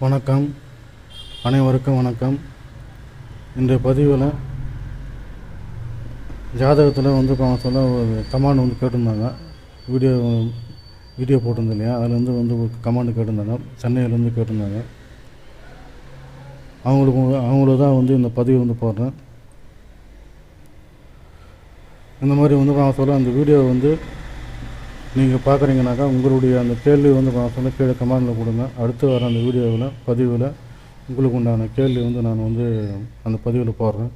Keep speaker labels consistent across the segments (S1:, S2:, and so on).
S1: வணக்கம். அனைவருக்கும் வணக்கம். இந்த பதிவில் ஜாதகத்தில் வந்து இப்போ சொல்ல ஒரு கமாண்ட் வந்து கேட்டிருந்தாங்க. வீடியோ வீடியோ போட்டிருந்தேன் இல்லையா அதுலேருந்து வந்து ஒரு கமாண்டு கேட்டிருந்தாங்க. சென்னையிலேருந்து கேட்டிருந்தாங்க. அவங்களுக்கு அவங்கள தான் வந்து இந்த பதிவு வந்து போடுறேன். இந்த மாதிரி வந்து நான் சொல்ல அந்த வீடியோ வந்து நீங்கள் பார்க்குறீங்கனாக்கா உங்களுடைய அந்த கேள்வி வந்து நான் சொல்ல கீழே கமெண்டில் கொடுங்க. அடுத்து வர அந்த வீடியோவில் பதிவில் உங்களுக்கு உண்டான கேள்வி வந்து நான் வந்து அந்த பதிவில் போடுறேன்.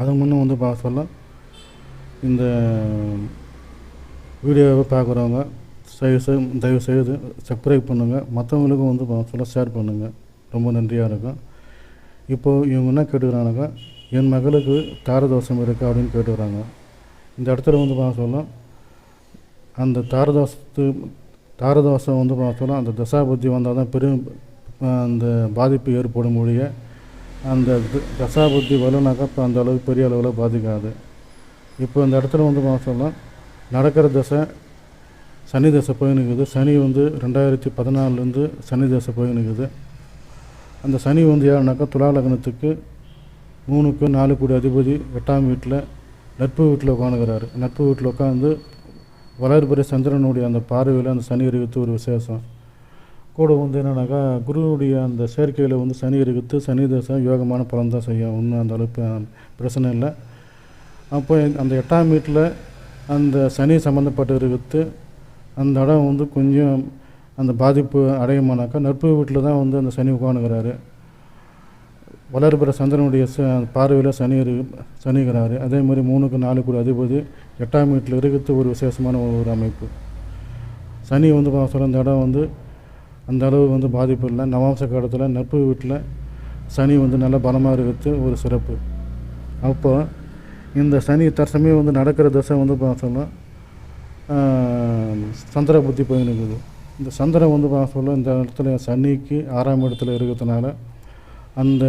S1: அது முன்னே வந்து பார்க்க சொல்ல இந்த வீடியோவை பார்க்குறவங்க தயவு செய் தயவு செய்து சப்ஸ்கிரைப் பண்ணுங்கள் மற்றவங்களுக்கும் வந்து பார்க்க சொல்ல ஷேர் பண்ணுங்கள் ரொம்ப நன்றியாக இருக்கும். இப்போது இவங்க என்ன கேட்டுக்கிறாங்கனாக்கா என் மகளுக்கு தாரதோஷம் இருக்குது அப்படின்னு கேட்டுக்கிறாங்க. இந்த இடத்துல வந்து பார்க்க சொல்ல அந்த தாரதாசத்து தாரதாசம் வந்து பார்த்தோன்னா அந்த தசாபுத்தி வந்தால் தான் பெரும் அந்த பாதிப்பு ஏற்படும் மொழிய அந்த தசாபுத்தி வரலனாக்கா இப்போ அந்த அளவுக்கு பெரிய அளவில் பாதிக்காது. இப்போ இந்த இடத்துல வந்து பார்த்தோம்னா நடக்கிற தசை சனி தசை போய் நிற்குது சனி வந்து ரெண்டாயிரத்தி பதினாலுலேருந்து சனி தசை போய் நிற்குது அந்த சனி வந்து யாருனாக்கா துலா லக்னத்துக்கு மூணுக்கு நாலு கோடி அதிபதி எட்டாம் வீட்டில் நட்பு வீட்டில் உட்காந்துக்கிறாரு நட்பு வீட்டில் உட்காந்து வளர்பிறை சந்திரனுடைய அந்த பார்வையில் அந்த சனி இருக்கிறது ஒரு விசேஷம். கூட வந்து என்னன்னாக்கா குருவுடைய அந்த சேர்க்கையில் வந்து சனி இருக்குது சனி தசை யோகமான பலன் தான் செய்யும். ஒன்றும் அந்த அளவுக்கு பிரச்சனை இல்லை. அப்போ அந்த எட்டாம் வீட்டில் அந்த சனி சம்மந்தப்பட்டு இருக்குது அந்த இடம் வந்து கொஞ்சம் அந்த பாதிப்பு அடையுமானாக்கா நட்பு வீட்டில் தான் வந்து அந்த சனி உட்காந்துக்கிறாரு வளர்புற சந்திரனுடைய ச பார்வையில் சனி சனிகிறார். அதே மாதிரி மூணுக்கு நாலு கூட அதிபதி எட்டாம் வீட்டில் இருக்கிறது ஒரு விசேஷமான ஒரு அமைப்பு. சனி வந்து சொல்ல அந்த இடம் வந்து அந்த அளவு வந்து பாதிப்பு இல்லை. நவாம்ச காலத்தில் நட்பு வீட்டில் சனி வந்து நல்ல பலமாக இருக்கிறது ஒரு சிறப்பு. அப்போ இந்த சனி தற்சமயம் வந்து நடக்கிற தசை வந்து பார்த்தோம்னா சந்திர புத்தி போய் நிற்குது இந்த சந்திரன் வந்து பார்க்க சொல்ல இந்த இடத்துல சனிக்கு ஆறாம் இடத்துல இருக்கிறதுனால அந்த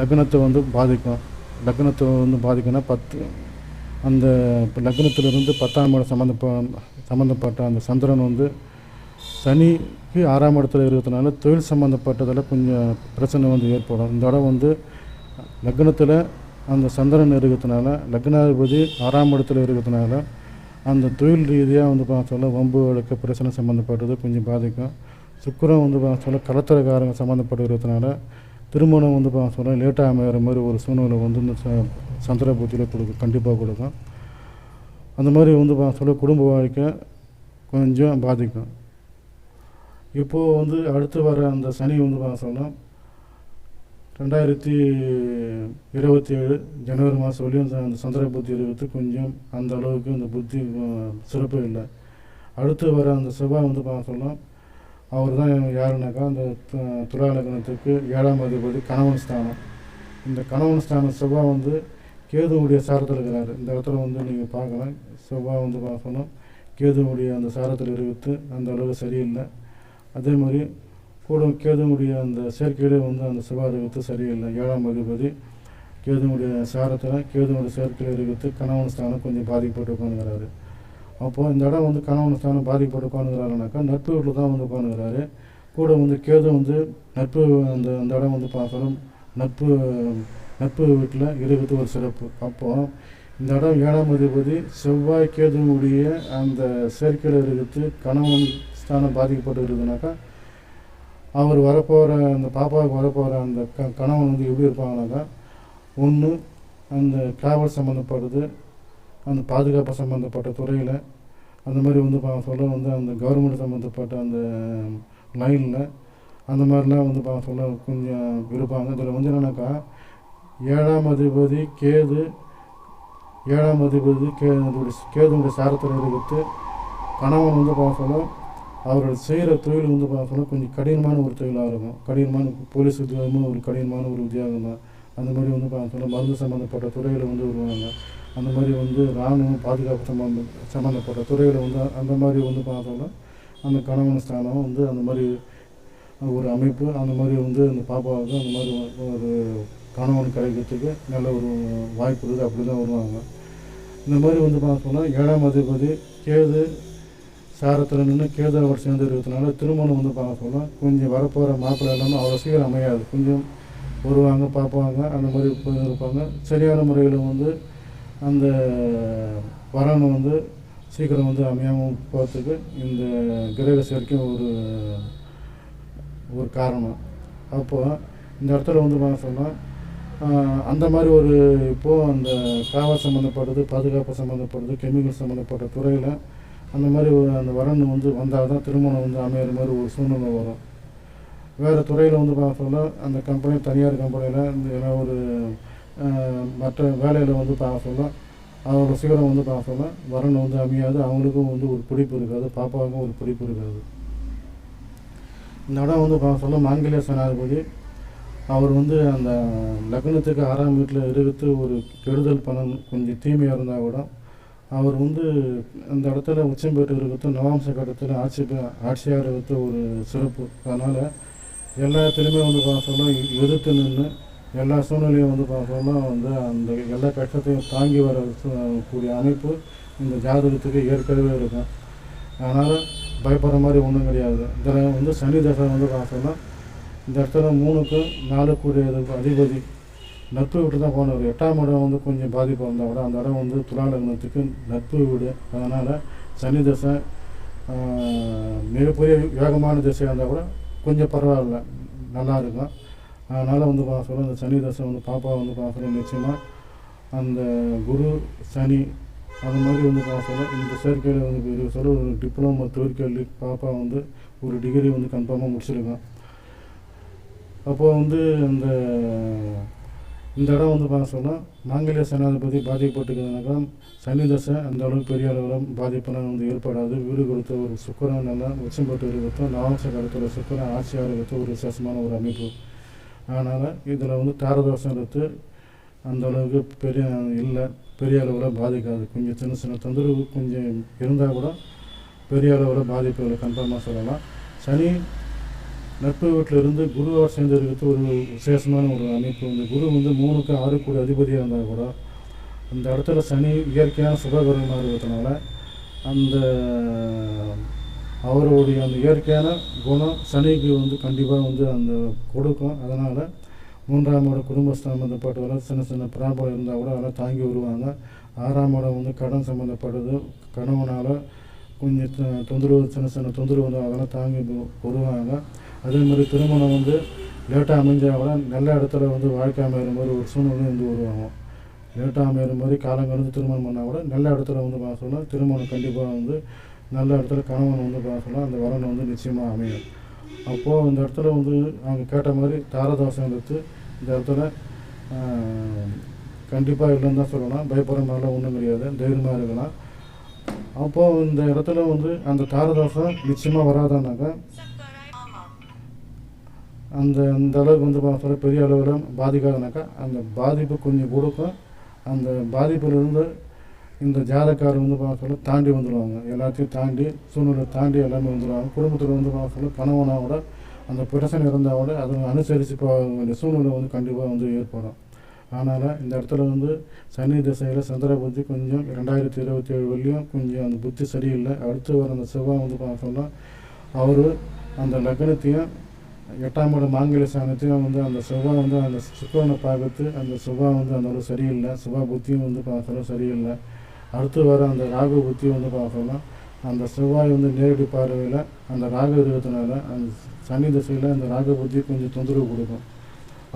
S1: லக்னத்தை வந்து பாதிக்கும். லக்னத்தை வந்து பாதிக்கும்னா பத்து அந்த இப்போ லக்னத்திலிருந்து பத்தாம் இடம் சம்மந்தப்ப சம்மந்தப்பட்ட அந்த சந்திரன் வந்து சனிக்கு ஆறாம் இடத்துல இருக்கிறதுனால தொழில் சம்மந்தப்பட்டதில் கொஞ்சம் பிரச்சனை வந்து ஏற்படும். இந்த இடம் வந்து லக்னத்தில் அந்த சந்திரன் இருக்கிறதுனால லக்னாதிபதி ஆறாம் இடத்துல இருக்கிறதுனால அந்த தொழில் ரீதியாக வந்து பார்த்தோம்னா வம்பு வழக்கு பிரச்சனை சம்மந்தப்பட்டது கொஞ்சம் பாதிக்கும். சுக்கரம் வந்து பார்க்க சொல்ல கலத்தரக்காரங்க சம்மந்தப்படுகிறதுனால திருமணம் வந்து பார்க்க சொல்ல லேட்டாக அமைகிற மாதிரி ஒரு சூழ்நிலை வந்து இந்த ச சந்திர புத்தியில் கொடுக்கும் கண்டிப்பாக கொடுக்கும். அந்த மாதிரி வந்து பார்க்க சொல்ல குடும்ப வாழ்க்கை கொஞ்சம் பாதிக்கும். இப்போது வந்து அடுத்து வர அந்த சனி வந்து பார்க்க சொல்ல ரெண்டாயிரத்தி இருபத்தி ஏழு ஜனவரி மாதம் வரையும் அந்த- சந்திர புத்தி இருக்கிறது கொஞ்சம் அந்த அளவுக்கு அந்த புத்தி சிறப்பு இல்லை. அடுத்து வர அந்த செவ்வாய் வந்து பார்க்க சொல்லலாம் அவர் தான் யாருனாக்கா அந்த து- துலா லக்னத்துக்கு ஏழாம் அதிபதி கணவன் ஸ்தானம். இந்த கணவன் ஸ்தானம் செவ்வாய் வந்து கேதுவுடைய சாரத்தில் இருக்கிறாரு. இந்த இடத்துல வந்து நீங்கள் பார்க்கலாம் செவ்வாய் வந்து பார்க்கணும். கேதுவுடைய அந்த சாரத்தில் இருக்கிறது அந்த அளவு சரியில்லை. அதே மாதிரி கூட கேதுவுடைய அந்த சேர்க்கையிலே வந்து அந்த செவ்வாய் இருக்கிறது சரியில்லை. ஏழாம் அதிபதி கேதுவுடைய சாரத்தில் கேதுவுடைய சேர்க்கையில் இருக்கிறது கணவன் ஸ்தானம் கொஞ்சம் பாதிக்கப்பட்டு உட்காந்துக்கிறாரு அப்போது இந்த இடம் வந்து கணவன் ஸ்தானம் பாதிக்கப்பட்டு உட்காந்துக்கிறாருனாக்கா நட்பு வீட்டில் தான் வந்து உட்காந்துக்கிறாரு கூட வந்து கேது வந்து நட்பு அந்த அந்த இடம் வந்து பார்க்கணும். நட்பு நட்பு வீட்டில் இருக்கிறது ஒரு சிறப்பு. அப்போது இந்த இடம் ஏழாம் அதிபதி செவ்வாய் கேதுவுடைய அந்த சேர்க்கையில் இருக்கிறது கணவன் ஸ்தானம் பாதிக்கப்பட்டு இருக்குதுனாக்கா அவர் வரப்போகிற அந்த பாப்பாவுக்கு வரப்போகிற அந்த க கணவன் வந்து எப்படி இருப்பாங்கனாக்கா ஒன்று அந்த டிராவல் சம்மந்தப்படுது அந்த பாதுகாப்பு சம்மந்தப்பட்ட துறையில் அந்த மாதிரி வந்து பா சொல்ல வந்து அந்த கவர்மெண்ட் சம்மந்தப்பட்ட அந்த லைனில் அந்த மாதிரிலாம் வந்து பா சொல்ல கொஞ்சம் இருப்பாங்க இதில் வந்து என்னன்னாக்கா ஏழாம் அதிபதி கேது ஏழாம் அதிபதி கே கேதுடைய சாரத்தில் இருக்கிறது கணவன் வந்து பார்க்க சொல்ல அவரோட செய்கிற தொழில் வந்து பார்க்க கொஞ்சம் கடினமான ஒரு தொழிலாக இருக்கும். கடினமான போலீஸ் உத்தியோகமும் ஒரு கடினமான ஒரு உத்தியோகம் தான் அந்த மாதிரி வந்து பார்க்க சொல்ல மருந்து சம்மந்தப்பட்ட துறையில் வந்து வருவாங்க. அந்த மாதிரி வந்து இராணுவம் பாதுகாப்பு சம்பந்த சம்மந்தப்பட்ட துறையில் வந்து அந்த மாதிரி வந்து பார்த்தோம்னா அந்த கணவன் ஸ்தானம் வந்து அந்த மாதிரி ஒரு அமைப்பு அந்த மாதிரி வந்து அந்த பாப்பாவுக்கு அந்த மாதிரி ஒரு கணவன் கிடைக்கிறதுக்கு நல்ல ஒரு வாய்ப்பு இருக்குது அப்படி தான் வருவாங்க. இந்த மாதிரி வந்து பார்த்தோம்னா ஏழாம் அதிபதி கேது சாரத்தில் நின்று அவர் சேர்ந்து இருக்கிறதுனால திருமணம் வந்து பார்த்தோம்னா கொஞ்சம் வரப்போகிற மாப்பிள்ளை எல்லாமே அவ்வளோ சீக்கிரம் அமையாது. கொஞ்சம் வருவாங்க பார்ப்பாங்க அந்த மாதிரி இருப்பாங்க சரியான முறையில் வந்து அந்த வரனை வந்து சீக்கிரம் வந்து அமையாமல் போகிறதுக்கு இந்த கிரக சேர்க்கை ஒரு ஒரு காரணம். அப்போது இந்த இடத்துல வந்து பார்க்க சொன்னால் அந்த மாதிரி ஒரு இப்போது அந்த காவல் சம்மந்தப்பட்டது பாதுகாப்பு சம்மந்தப்பட்டது கெமிக்கல் சம்மந்தப்பட்ட துறையில் அந்த மாதிரி ஒரு அந்த வரன் வந்து வந்தால் தான் திருமணம் வந்து அமையிற மாதிரி ஒரு சூழ்நிலை வரும். வேறு துறையில் வந்து பார்க்க சொன்னால் அந்த கம்பெனி தனியார் கம்பெனியில் இந்த ஏன்னா ஒரு மற்ற வேலையில் வந்து பார்க்க சொல்ல அவரோட சீக்கிரம் வந்து பார்க்க சொல்ல வரன் வந்து அமையாது அவங்களுக்கும் வந்து ஒரு பிடிப்பு இருக்காது பாப்பாவுக்கும் ஒரு பிடிப்பு இருக்காது. இந்த இடம் வந்து பார்க்க சொல்ல மாங்கல்ய சனாதிபதி அவர் வந்து அந்த லக்னத்துக்கு ஆறாம் வீட்டில் இருக்கிறது ஒரு கெடுதல் பலன் கொஞ்சம் தீமையாக இருந்தால் கூட அவர் வந்து அந்த இடத்துல உச்சம் பெற்று இருக்கிறது நவாம்ச கட்டத்தில் ஆட்சி ஆட்சியாக இருக்கிறது ஒரு சிறப்பு. அதனால் எல்லா இடத்துலையுமே வந்து பார்க்க சொல்ல எதிர்த்து நின்று எல்லா சூழ்நிலையும் வந்து பார்த்தோம்னா வந்து அந்த எல்லா கஷ்டத்தையும் தாங்கி வர கூடிய அமைப்பு இந்த ஜாதகத்துக்கு ஏற்கனவே இருக்கும். அதனால் பயப்படுற மாதிரி ஒன்றும் கிடையாது. இதில் வந்து சனி தசை வந்து பார்த்தோம்னா இந்த இடத்துல மூணுக்கு நாலு கூடிய அதிபதி நட்பு விட்டு தான் போனவர். எட்டாம் இடம் வந்து கொஞ்சம் பாதிப்பு இருந்தால் கூட அந்த இடம் வந்து துலாலக்னத்துக்கு நட்பு வீடு. அதனால் சனி தசை மிகப்பெரிய வேகமான திசையாக இருந்தால் கூட கொஞ்சம் பரவாயில்ல. நல்லா இருக்கும். அதனால் வந்து பார்க்குறோம் அந்த சனி தசை வந்து பாப்பா வந்து பார்க்குறோம் நிச்சயமாக அந்த குரு சனி அது மாதிரி வந்து பார்க்குறோம். இந்த சேர்க்கையில் வந்து பெரிய சொல்ல ஒரு டிப்ளமோ தொழிற்கல்வி பாப்பா வந்து ஒரு டிகிரி வந்து கன்ஃபார்மாக முடிச்சிருக்கோம் அப்போ வந்து அந்த இந்த இடம் வந்து பார்க்க சொன்னால் மாங்கல்ய சனாதிபதி பாதிக்கப்பட்டிருக்கிறதுனாக்கா சனி தசை அந்த அளவுக்கு பெரிய அளவில் பாதிப்பெல்லாம் வந்து ஏற்படாது. வீடு கொடுத்த ஒரு சுக்கரன் நல்லா உச்சம் பெற்று இருக்கிறதும் நவாம்ச காலத்தில் சுக்கரன் ஆட்சியாக இருக்கிறது ஒரு விசேஷமான ஒரு அமைப்பு. அதனால் இதில் வந்து தாரதோஷம் எடுத்து அந்த அளவுக்கு பெரிய இல்லை. பெரிய அளவில் பாதிக்காது. கொஞ்சம் சின்ன சின்ன தொந்தரவு கொஞ்சம் இருந்தால் கூட பெரிய அளவில் பாதிப்புகளை கன்ஃபார்மாக சொல்லலாம். சனி நட்பு வீட்டில் இருந்து குருவோட ஒரு விசேஷமான ஒரு அமைப்பு இந்த குரு வந்து மூணுக்கு ஆறு கூட அதிபதியாக இருந்தால் கூட அந்த இடத்துல சனி இயற்கையான சுபகரமாக இருக்கிறதுனால அந்த அவருடைய அந்த இயற்கையான குணம் சனிக்கு வந்து கண்டிப்பாக வந்து அந்த கொடுக்கும். அதனால் மூன்றாம் இடம் குடும்ப சம்மந்தப்பட்டவரை சின்ன சின்ன பிராபலம் இருந்தால் கூட அதெல்லாம் தாங்கி வருவாங்க. ஆறாம் இடம் வந்து கடன் சம்மந்தப்பட்டது கணவனால் கொஞ்சம் தொந்தரவு சின்ன சின்ன தொந்தரவு வந்து அதெல்லாம் தாங்கி வருவாங்க. அதே மாதிரி திருமணம் வந்து லேட்டாக அமைஞ்சால் கூட நல்ல இடத்துல வந்து வாழ்க்கை அமைகிற மாதிரி ஒரு சூழ்நிலை வந்து வருவாங்க. லேட்டாக அமைகிற மாதிரி காலம் கடந்து திருமணம் பண்ணால் கூட நல்ல இடத்துல வந்து பார்க்க சொன்னால் திருமணம் கண்டிப்பாக வந்து நல்ல இடத்துல கணவன் வந்து பார்க்க சொன்னால் அந்த வரன் வந்து நிச்சயமாக அமையும். அப்போது அந்த இடத்துல வந்து அவங்க கேட்ட மாதிரி தாரதாசம் எடுத்து இந்த இடத்துல கண்டிப்பாக இல்லைன்னு தான் சொல்லலாம் பயப்படுற மாதிரிலாம் ஒன்றும் கிடையாது. தைரியமாக இருக்கலாம். அப்போது இந்த இடத்துல வந்து அந்த தாரதாசம் நிச்சயமாக வராதானாக்கா அந்த அந்த அளவுக்கு வந்து பார்த்தா பெரிய அளவில் பாதிக்காதுனாக்கா அந்த பாதிப்பு கொஞ்சம் கொடுக்கும். அந்த பாதிப்பிலிருந்து இந்த ஜாதக்காரர் வந்து பார்க்கல தாண்டி வந்துடுவாங்க எல்லாத்தையும் தாண்டி சூழ்நிலை தாண்டி எல்லாமே வந்துடுவாங்க குடும்பத்தில் வந்து பார்க்கல கணவனா கூட அந்த பிரச்சனை இருந்தால் கூட அதை அனுசரித்து போக வேண்டிய சூழ்நிலை வந்து கண்டிப்பாக வந்து ஏற்படும். அதனால் இந்த இடத்துல வந்து சனி திசையில் சந்திர புத்தி கொஞ்சம் ரெண்டாயிரத்தி இருபத்தி ஏழு வரையும் கொஞ்சம் அந்த புத்தி சரியில்லை. அடுத்து வர அந்த செவ்வாய் வந்து பார்த்தோம்னா அவர் அந்த லக்னத்தையும் எட்டாம் இடம் மாங்கல்ய சாணத்தையும் வந்து அந்த செவ்வாய் வந்து அந்த சுக்கரனை பார்க்கறது அந்த செவ்வாய் வந்து அந்த அளவு சரியில்லை. செவ்வாய் புத்தியும் வந்து பார்க்கறது சரியில்லை. அடுத்து வர அந்த ராகு புத்தி வந்து பார்க்கலாம் அந்த செவ்வாய் வந்து நேரடி பார்வையில் அந்த ராகு இருக்கிறதுனால அந்த சனி திசையில் அந்த ராகு புத்தி கொஞ்சம் தொந்தரவு கொடுக்கும்.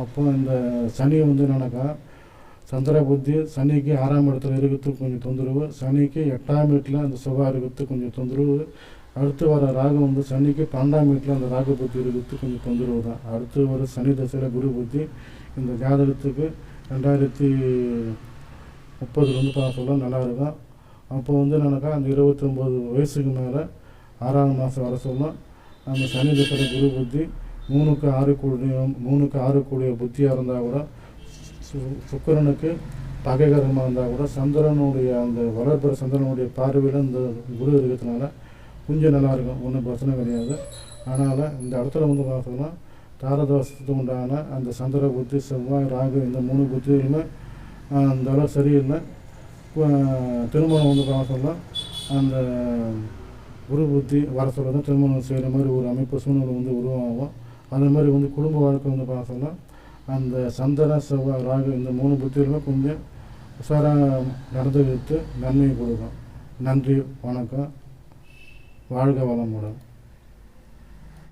S1: அப்போ இந்த சனி வந்து என்னன்னாக்கா சந்திர புத்தி சனிக்கு ஆறாம் இடத்துல இருக்கிறதுக்கு கொஞ்சம் தொந்தரவு சனிக்கு எட்டாம் வீட்டில் அந்த செவ்வாய் இருக்கிறதுக்கு கொஞ்சம் தொந்தரவு அடுத்து வர ராகு வந்து சனிக்கு பன்னெண்டாம் வீட்டில் அந்த ராகு புத்தி இருக்கிறதுக்கு கொஞ்சம் தொந்தரவு தான். அடுத்து வர சனி தசையில் குரு புத்தி இந்த ஜாதகத்துக்கு ரெண்டாயிரத்தி முப்பதுலேருந்து வந்து பார்க்க சொல்ல நல்லா இருக்கும் அப்போ வந்து என்னன்னாக்கா அந்த இருபத்தொம்போது வயசுக்கு மேலே ஆறாவது மாதம் வர சொல்ல அந்த சனி தசர குரு புத்தி மூணுக்கு ஆறு கூடிய மூணுக்கு ஆறு கூடிய புத்தியாக இருந்தால் கூட சு- சுக்கரனுக்கு பகைகரமாக இருந்தால் கூட சந்திரனுடைய அந்த வளர்ப்புற சந்திரனுடைய பார்வையில் இந்த குரு இருக்கிறதுனால கொஞ்சம் நல்லா இருக்கும் ஒன்றும் பிரச்சனை கிடையாது. அதனால் இந்த இடத்துல வந்து பார்த்தோம்னா தாரதோஷத்துக்கு உண்டான அந்த சந்திர புத்தி செவ்வாய் ராகு இந்த மூணு புத்திகளுமே அந்த அளவு சரியில்லை. திருமணம் வந்து பார்த்தோம்னா அந்த குரு புத்தி வர சொல்ல தான் திருமணம் செய்கிற மாதிரி ஒரு அமைப்பு சூழ்நிலை வந்து உருவாகும். அந்த மாதிரி வந்து குடும்ப வாழ்க்கை வந்து பார்க்க சொல்ல அந்த சந்தன செவ்வாய் ராகு இந்த மூணு புத்திகளுமே கொஞ்சம் உஷாராக நடந்து வைத்து நன்மை கொடுக்கும். நன்றி வணக்கம். வாழ்க வளமுடன்.